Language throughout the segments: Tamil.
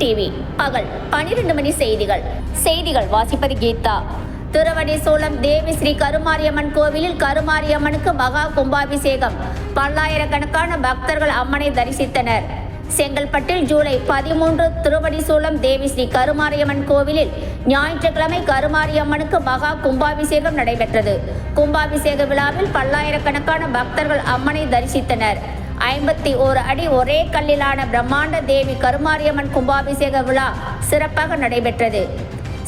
டிவி. பகல் பனிரெண்டு மணி செய்திகள். செய்திகள் வாசிப்பது கீதா. துறவடி சூலம் தேவி ஸ்ரீ கருமாரியம்மன் கோவிலில் கருமாரியம்மனுக்கு மகா கும்பாபிஷேகம். பல்லாயிரக்கணக்கான பக்தர்கள் அம்மனை தரிசித்தனர். செங்கல்பட்டில் ஜூலை பதிமூன்று திருவடிசூலம் தேவி ஸ்ரீ கருமாரியம்மன் கோவிலில் ஞாயிற்றுக்கிழமை கருமாரியம்மனுக்கு மகா கும்பாபிஷேகம் நடைபெற்றது. கும்பாபிஷேக விழாவில் பல்லாயிரக்கணக்கான பக்தர்கள் அம்மனை தரிசித்தனர். ஐம்பத்தி ஓரு அடி ஒரே கல்லிலான பிரம்மாண்ட தேவி கருமாரியம்மன் கும்பாபிஷேக விழா சிறப்பாக நடைபெற்றது.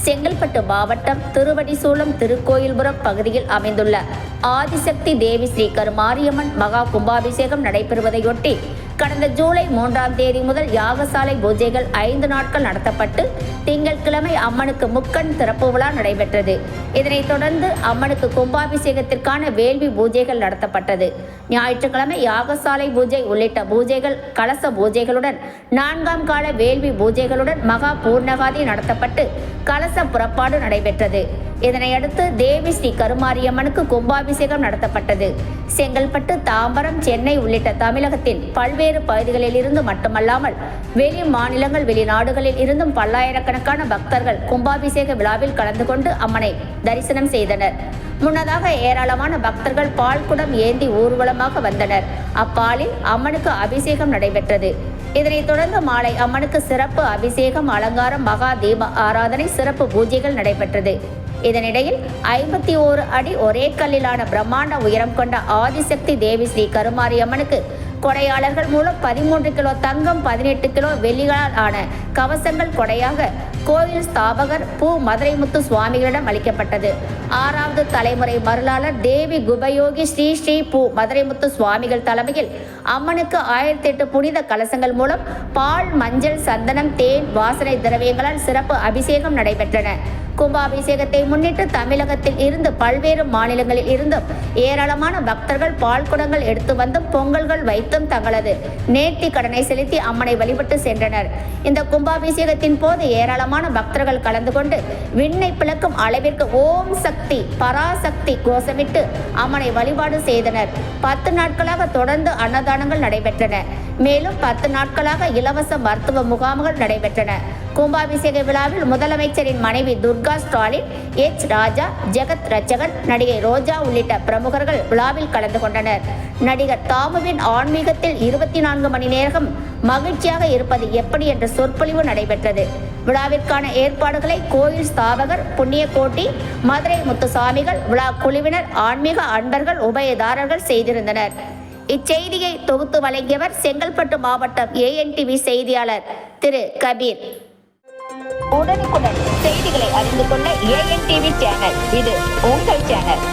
செங்கல்பட்டு மாவட்டம் திருவடிசூலம் திருக்கோயில்புரம் பகுதியில் அமைந்துள்ள ஆதிசக்தி தேவி ஸ்ரீ கருமாரியம்மன் மகா கும்பாபிஷேகம் நடைபெறுவதையொட்டி கடந்த ஜூலை மூன்றாம் தேதி முதல் யாகசாலை பூஜைகள் ஐந்து நாட்கள் நடத்தப்பட்டு திங்கட்கிழமை அம்மனுக்கு முக்கண் திறப்பு விழா நடைபெற்றது. இதனைத் தொடர்ந்து அம்மனுக்கு கும்பாபிஷேகத்திற்கான வேள்வி பூஜைகள் நடத்தப்பட்டது. ஞாயிற்றுக்கிழமை யாகசாலை பூஜை உள்ளிட்ட பூஜைகள் கலச பூஜைகளுடன் நான்காம் கால வேள்வி பூஜைகளுடன் மகா பூர்ணகாதி நடத்தப்பட்டு கலச புறப்பாடு நடைபெற்றது. இதனையடுத்து தேவி ஸ்ரீ கருமாரியம்மனுக்கு கும்பாபிஷேகம் நடத்தப்பட்டது. செங்கல்பட்டு தாம்பரம் சென்னை உள்ளிட்ட தமிழகத்தின் பல்வேறு பல்வேறு பகுதிகளில் இருந்து மட்டுமல்லாமல் வெளி மாநிலங்கள் வெளிநாடுகளில் இருந்தும் பல்லாயிரக்கணக்கான பக்தர்கள் கும்பாபிஷேக விழாவில் கலந்து கொண்டு அம்மனை தரிசனம் செய்தனர். முன்னதாக ஏராளமான பக்தர்கள் பால் குடம் ஏந்தி ஊர்வலமாக வந்தனர். அப்பாலில் அம்மனுக்கு அபிஷேகம் நடைபெற்றது. இதனைத் தொடர்ந்து மாலை அம்மனுக்கு சிறப்பு அபிஷேகம் அலங்காரம் மகா தீப ஆராதனை சிறப்பு பூஜைகள் நடைபெற்றது. இதனிடையில் ஐம்பத்தி ஓரு அடி ஒரே கல்லிலான பிரம்மாண்ட உயரம் கொண்ட ஆதிசக்தி தேவி ஸ்ரீ கருமாரியம்மனுக்கு கொடையாளர்கள் மூலம் பதிமூன்று கிலோ தங்கம் பதினெட்டு கிலோ வெள்ளிகளால் ஆன கவசங்கள் கொடையாக கோயில் ஸ்தாபகர் பூ மதுரைமுத்து சுவாமிகளிடம் அளிக்கப்பட்டது. ஆறாவது தலைமுறை மருளாளர் தேவி குபயோகி ஸ்ரீ ஸ்ரீ பூ மதுரைமுத்து சுவாமிகள் தலைமையில் அம்மனுக்கு ஆயிரத்தி எட்டு புனித கலசங்கள் மூலம் பால் மஞ்சள் சந்தனம் தேன் வாசனை திரவியங்களால் சிறப்பு அபிஷேகம் நடைபெற்றன. கும்பாபிஷேகத்தை முன்னிட்டு தமிழகத்தில் இருந்து பல்வேறு மாநிலங்களில் இருந்தும் ஏராளமான பக்தர்கள் பால் குடங்கள் எடுத்து வந்தும் பொங்கல்கள் வைத்தும் தங்களது நேர்த்தி கடனை செலுத்தி அம்மனை வழிபட்டு சென்றனர். இந்த கும்பாபிஷேகத்தின் போது ஏராளமான பக்தர்கள் கலந்து கொண்டு விண்ணை பிளக்கும் அளவிற்கு ஓம் சக்தி பராசக்தி கோஷமிட்டு அம்மனை வழிபாடு செய்தனர். பத்து நாட்களாக தொடர்ந்து அன்னதானங்கள் நடைபெற்றன. மேலும் பத்து நாட்களாக இலவச மருத்துவ முகாம்கள் நடைபெற்றன. கும்பாபிஷேக விழாவில் முதலமைச்சரின் மனைவி துர்கா ஸ்டாலின் எச். ராஜா ஜெகத் ரச்சகன் நடிகை ரோஜா உள்ளிட்ட பிரமுகர்கள் விழாவில் கலந்து கொண்டனர். நடிகர் தாமுவின் ஆன்மீகத்தில் இருபத்தி நான்கு மணி நேரம் மகிழ்ச்சியாக இருப்பது எப்படி என்ற சொற்பொழிவு நடைபெற்றது. விழாவிற்கான ஏற்பாடுகளை கோயில் ஸ்தாபகர் புண்ணியக்கோட்டி மதுரை முத்துசாமிகள் விழா குழுவினர் ஆன்மீக அன்பர்கள் உபயதாரர்கள் செய்திருந்தனர். இச்செய்தியை தொகுத்து வழங்கியவர் செங்கல்பட்டு மாவட்டம் ஏஎன்டிவி செய்தியாளர் திரு. கபீர். உடனுக்குடன் செய்திகளை அறிந்து கொள்ள ஏஎன்டிவி சேனல் இது உங்கள் சேனல்